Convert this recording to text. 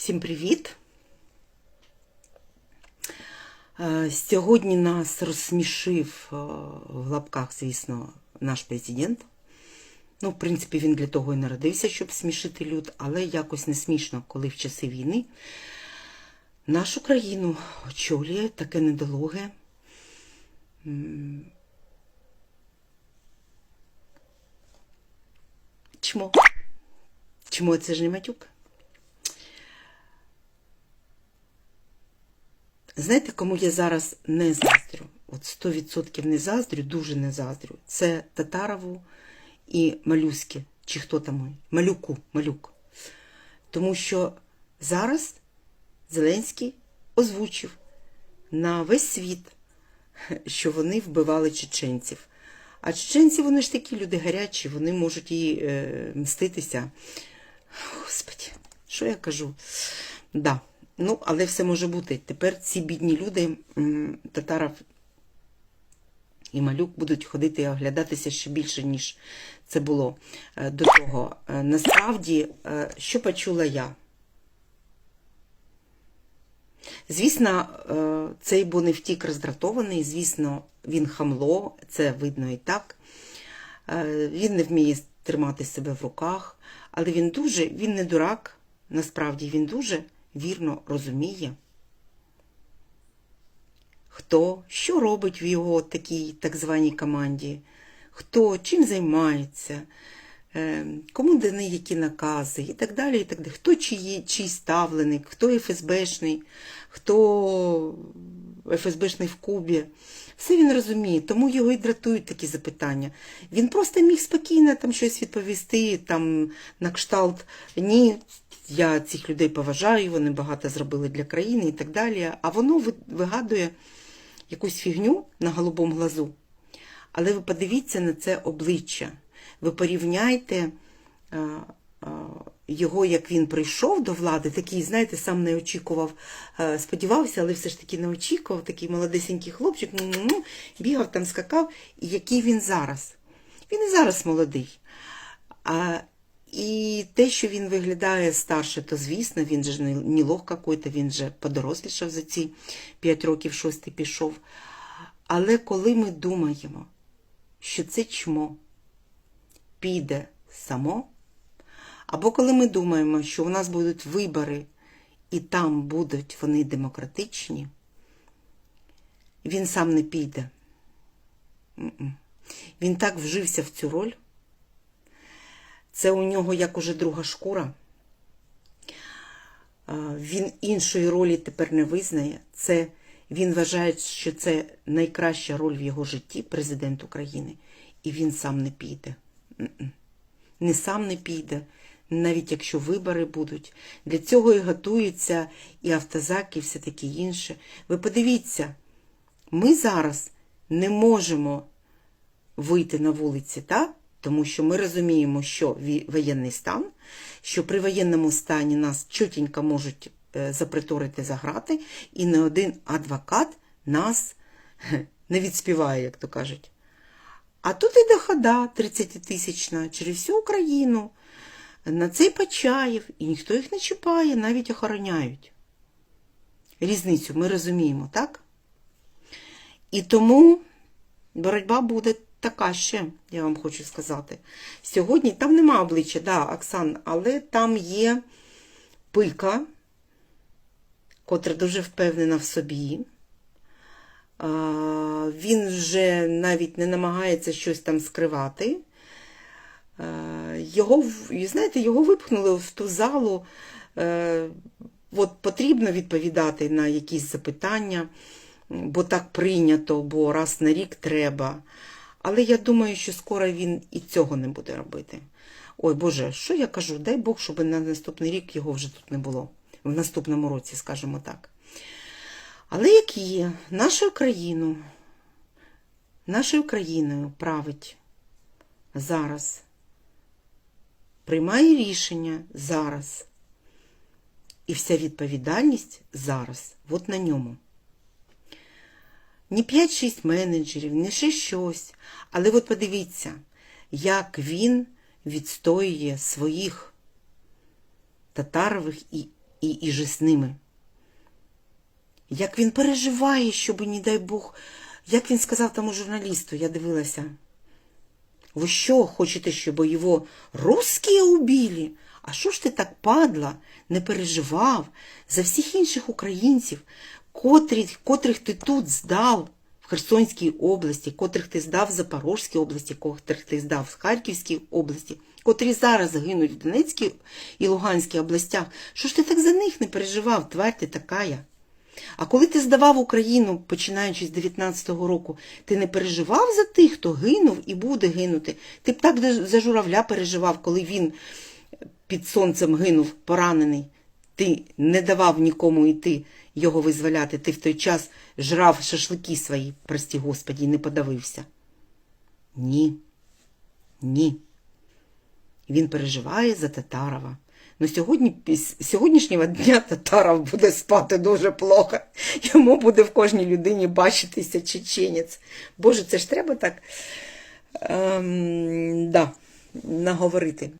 Всім привіт! Е, Сьогодні нас розсмішив е, в лапках, звісно, наш президент. Ну, в принципі, він для того і народився, щоб смішити люд, але якось не смішно, коли в часи війни нашу країну очолює таке недолуге. Чмо. Чмо це ж не матюк? Знаєте, кому я зараз не заздрю? От 100% не заздрю, дуже не заздрю. Це Татарову і Малюськи, чи хто там, Малюку, Малюк. Тому що зараз Зеленський озвучив на весь світ, що вони вбивали чеченців. А чеченці, вони ж такі люди гарячі, вони можуть і е, мститися. Господи, що я кажу? Да. Ну, але все може бути. Тепер ці бідні люди, Татаров і Малюк, будуть ходити і оглядатися ще більше, ніж це було е, до того. Е, Насправді, е, що почула я? Звісно, цей Боневтік роздратований, звісно, він хамло, це видно і так. Він не вміє тримати себе в руках, але він дуже, він не дурак, насправді він дуже вірно розуміє, хто що робить в його такій так званій команді, хто чим займається, е, кому дані які накази і так далі. і так далі. Хто чиї, чий ставленик, хто ФСБшний, хто ФСБшний в Кубі. Все він розуміє, тому його і дратують такі запитання. Він просто міг спокійно там щось відповісти, там на кшталт ні, я цих людей поважаю, вони багато зробили для країни і так далі. А воно вигадує якусь фігню на голубому глазу. Але ви подивіться на це обличчя. Ви порівняйте його, як він прийшов до влади, такий, знаєте, сам не очікував, е, сподівався, але все ж таки не очікував, такий молодесенький хлопчик, ну-ну-ну, бігав там, скакав, і який він зараз. Він і зараз молодий. А, і те, що він виглядає старше, то звісно, він же не, лох какой-то, він же подорослішав за ці 5 років, шостий пішов. Але коли ми думаємо, що це чмо піде само, або коли ми думаємо, що у нас будуть вибори, і там будуть вони демократичні, він сам не піде. Він так вжився в цю роль. Це у нього як уже друга шкура. Він іншої ролі тепер не визнає. Це він вважає, що це найкраща роль в його житті, президент України, і він сам не піде. Не сам не піде, навіть якщо вибори будуть. Для цього і готуються і автозак, і все таке інше. Ви подивіться, ми зараз не можемо вийти на вулиці, так? Тому що ми розуміємо, що воєнний стан, що при воєнному стані нас чутенько можуть е, заприторити за грати, і не один адвокат нас не відспіває, як то кажуть. А тут іде хода 30-тисячна через всю Україну, на цей Почаєв, і ніхто їх не чіпає, навіть охороняють. Різницю ми розуміємо, так? І тому боротьба буде така ще, я вам хочу сказати. Сьогодні там нема обличчя, да, Оксан, але там є пика, котра дуже впевнена в собі. Він вже навіть не намагається щось там скривати. Е, Його, знаєте, його випхнули в ту залу. е, От потрібно відповідати на якісь запитання, бо так прийнято, бо раз на рік треба. Але я думаю, що скоро він і цього не буде робити. Ой, Боже, що я кажу? Дай Бог, щоб на наступний рік його вже тут не було. В наступному році, скажімо так. Але як є, нашу країну, нашою країною править зараз, приймає рішення зараз. І вся відповідальність зараз, от на ньому. Ні 5-6 менеджерів, не ще щось. Але от подивіться, як він відстоює своїх татарових і і, і же з ними. Як він переживає, щоб, не дай Бог, як він сказав тому журналісту, я дивилася. Ви що, хочете, щоб його русські убили? А що ж ти так падла, не переживав за всіх інших українців, котрі, котрих ти тут здав в Херсонській області, котрих ти здав в Запорозькій області, котрих ти здав в Харківській області, котрі зараз гинуть в Донецькій і Луганській областях. Що ж ти так за них не переживав, тварь ти такая? А коли ти здавав Україну, починаючи з 19-го року, ти не переживав за тих, хто гинув і буде гинути. Ти б так за журавля переживав, коли він під сонцем гинув, поранений. Ти не давав нікому йти його визволяти. Ти в той час жрав шашлики свої, прості Господі, і не подавився. Ні. Ні. Він переживає за Татарова. Ну, сьогодні, з сьогоднішнього дня Татаров буде спати дуже плохо. Йому буде в кожній людині бачитися чеченець. Боже, це ж треба так ем, да, наговорити.